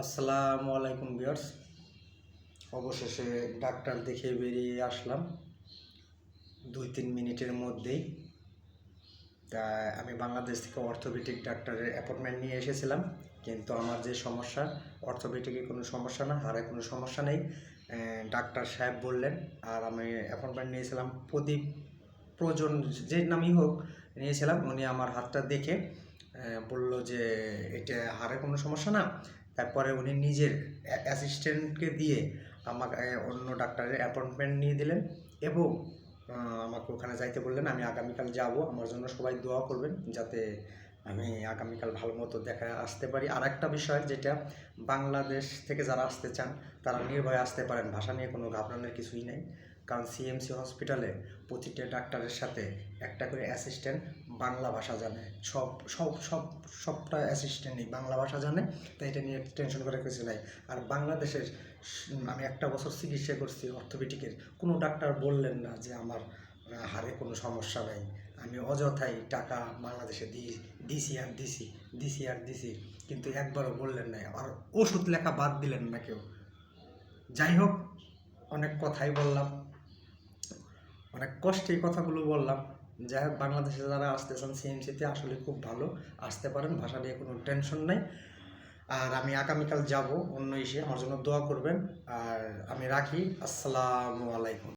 আসসালামু আলাইকুম বিয়ার্স অবশেষে ডাক্তার দেখে বেরিয়ে আসলাম। দুই তিন মিনিটের মধ্যেই। তা আমি বাংলাদেশ থেকে অর্থোপেডিক ডাক্তারের অ্যাপয়েন্টমেন্ট নিয়ে এসেছিলাম। কিন্তু আমার যে সমস্যা, অর্থোপেডিকে কোনো সমস্যা না হারে কোনো সমস্যা নেই। ডাক্তার সাহেব বললেন, আর আমি অ্যাপয়েন্টমেন্ট নিয়েছিলাম প্রদীপ প্রজন যে নামই হোক, নিয়েছিলাম। উনি আমার হাতটা দেখে বলল যে এটা হাড়ে কোনো সমস্যা না তারপরে উনি নিজের অ্যাসিস্ট্যান্টকে দিয়ে আমাকে অন্য ডাক্তারের অ্যাপয়েন্টমেন্ট নিয়ে দিলেন এবং আমাকে ওখানে যাইতে বললেন, আমি আগামীকাল যাব, আমার জন্য সবাই দোয়া করবেন যাতে আমি আগামীকাল ভালো মতো দেখা, আসতে পারি। আর একটা বিষয় যেটা, বাংলাদেশ থেকে যারা আসতে চান, তারা নির্ভয়ে আসতে পারেন, ভাষা নিয়ে কোনো ঘাবড়ানোর কিছুই নেই। কারণ সিএমসি হসপিটালে প্রতিটা ডাক্তারের সাথে একটা করে অ্যাসিস্ট্যান্ট বাংলা ভাষা জানে। সব সব সব, সবটা অ্যাসিস্ট্যান্টই বাংলা ভাষা জানে, তাই এটা নিয়ে টেনশন করে কিছু নাই। আর বাংলাদেশের আমি একটা বছর চিকিৎসা করছি অর্থোপেডিকের কোনো ডাক্তার বললেন না যে আমার হারে কোনো সমস্যা নাই। আমি অযথাই টাকা বাংলাদেশে দিই দিছি আর দিছি দিছি আর দিছি, কিন্তু একবারও বললেন না আর ওষুধ লেখা বাদ দিলেন না কেউ। যাই হোক, অনেক কথাই বললাম। অনেক কষ্টে এই কথাগুলো বললাম। যাই হোক বাংলাদেশে যারা আসতেছেন, সিএমসিতে আসলে খুব ভালো। আসতে পারেন, ভাষা নিয়ে কোনো টেনশন নাই। আর আমি আগামীকাল যাব অন্য এসে আমার জন্য দোয়া করবেন। আর আমি রাখি। আসসালামু আলাইকুম।